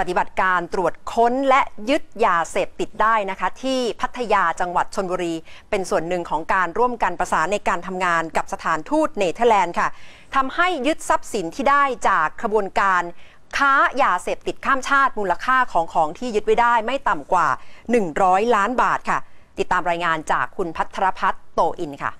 ปฏิบัติการตรวจค้นและยึดยาเสพติดได้นะคะ ที่พัทยาจังหวัดชนบุรี เป็นส่วนหนึ่งของการร่วมกันประสานในการทำงานกับสถานทูตเนเธอร์แลนด์ค่ะทำให้ยึดทรัพย์สินที่ได้จากขบวนการค้ายาเสพติดข้ามชาติมูลค่าของของที่ยึดไว้ได้ไม่ต่ำกว่า 100 ล้านบาทค่ะ ติดตามรายงานจากคุณพัทรพัฒน์โตอินค่ะ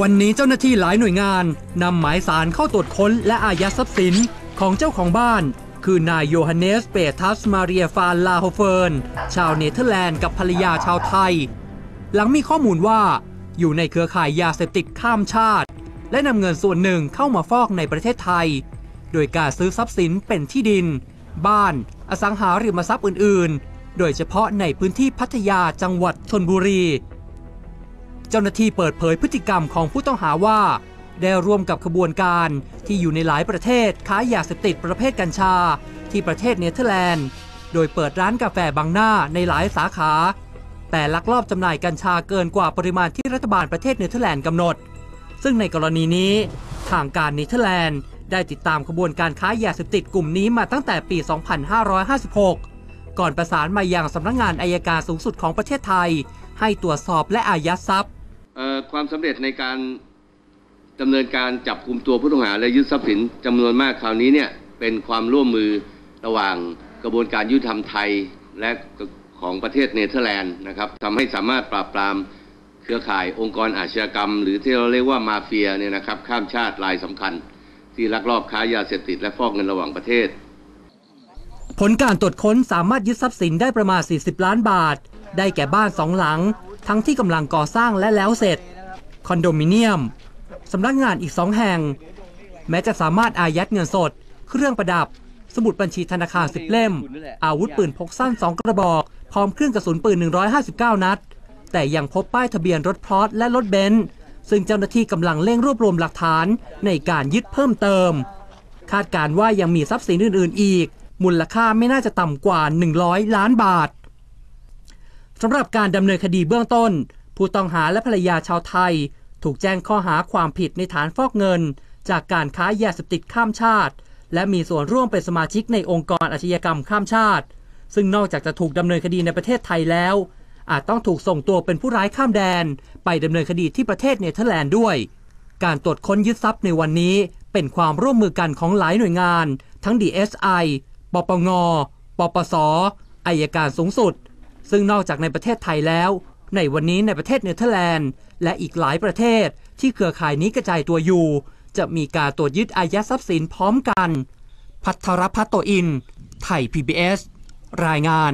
วันนี้เจ้าหน้าที่หลายหน่วยงานนำหมายสารเข้าตรวจค้นและอายัดทรัพย์สินของเจ้าของบ้าน คือนายโยฮันเนสเปทัสมาเรียฟานลาโฮเฟิร์น ชาวเนเธอร์แลนด์กับภรรยาชาวไทย หลังมีข้อมูลว่าอยู่ในเครือข่ายยาเสพติดข้ามชาติ และนำเงินส่วนหนึ่งเข้ามาฟอกในประเทศไทย โดยการซื้อทรัพย์สินเป็นที่ดิน บ้าน อสังหาริมทรัพย์อื่น ๆ โดยเฉพาะในพื้นที่พัทยาจังหวัดชนบุรี เจ้าหน้าที่เปิดเผยพฤติกรรมของผู้ต้องหาว่า ได้ร่วมกับขบวนการที่อยู่ในหลายประเทศค้ายาเสพติดประเภทกัญชา ที่ประเทศเนเธอร์แลนด์ โดยเปิดร้านกาแฟบางหน้าในหลายสาขา แต่ลักลอบจำหน่ายกัญชาเกินกว่าปริมาณที่รัฐบาลประเทศเนเธอร์แลนด์กำหนด ซึ่งในกรณีนี้ ทางการเนเธอร์แลนด์ได้ติดตามขบวนการค้ายาเสพติดกลุ่มนี้มาตั้งแต่ปี 2556 ก่อนประสานมายังสำนักงานอายการสูงสุดของประเทศไทย ให้ตรวจสอบและอายัดทรัพย์ ความสำเร็จในการดำเนินการจับกลุ่มตัวผู้ต้องหาและยึดทรัพย์สินจำนวนมากคราวนี้เนี่ยเป็นความร่วมมือระหว่างกระบวนการยุติธรรมไทยและของประเทศเนเธอร์แลนด์นะครับทำให้สามารถปราบปรามเครือข่ายองค์กรอาชญากรรม หรือที่เราเรียกว่ามาเฟียเนี่ยนะครับข้ามชาติรายสำคัญ ที่ลักลอบค้ายาเสพติดและฟอกเงินระหว่างประเทศ ผลการตรวจค้นสามารถยึดทรัพย์สินได้ประมาณ 40 ล้านบาท ได้แก่บ้านสองหลัง ทั้งที่กำลังก่อสร้างและแล้วเสร็จ คอนโดมิเนียมสำนักงานอีกสองแห่ง แม้จะสามารถอายัดเงินสด เครื่องประดับ สมุดบัญชีธนาคาร10 เล่ม อาวุธปืนพกสั้น 2 กระบอก พร้อมเครื่องกระสุนปืน 159 นัด แต่ยังพบป้ายทะเบียนรถพลอตและรถเบนซ์ซึ่งเจ้าหน้าที่กำลังเร่งรวบรวมหลักฐานในการยึดเพิ่มเติม คาดการว่ายังมีทรัพย์สินอื่น ๆ อีก มูลค่าไม่น่าจะต่ำกว่า 100 ล้านบาท สำหรับการดำเนินคดีเบื้องต้น ผู้ต้องหาและภรรยาชาวไทย ถูกแจ้งข้อหาความผิดในฐานฟอกเงิน จากการค้ายาเสพติดข้ามชาติ และมีส่วนร่วมเป็นสมาชิกในองค์กรอาชญากรรมข้ามชาติ ซึ่งนอกจากจะถูกดำเนินคดีในประเทศไทยแล้ว อาจต้องถูกส่งตัวเป็นผู้ร้ายข้ามแดน ไปดำเนินคดีที่ประเทศเนเธอร์แลนด์ด้วย การตรวจค้นยึดทรัพย์ในวันนี้เป็นความร่วมมือกันของหลายหน่วยงาน ทั้ง DSI ปปง ปปส อายการสูงสุด ซึ่งนอกจากในประเทศไทยแล้ว ในวันนี้ในประเทศเนเธอร์แลนด์ และอีกหลายประเทศที่เครือข่ายนี้กระจายตัวอยู่ จะมีการตรวจยึดอายัดทรัพย์สินพร้อมกัน พัทรพัฒน์โตอิน ไทย PBS รายงาน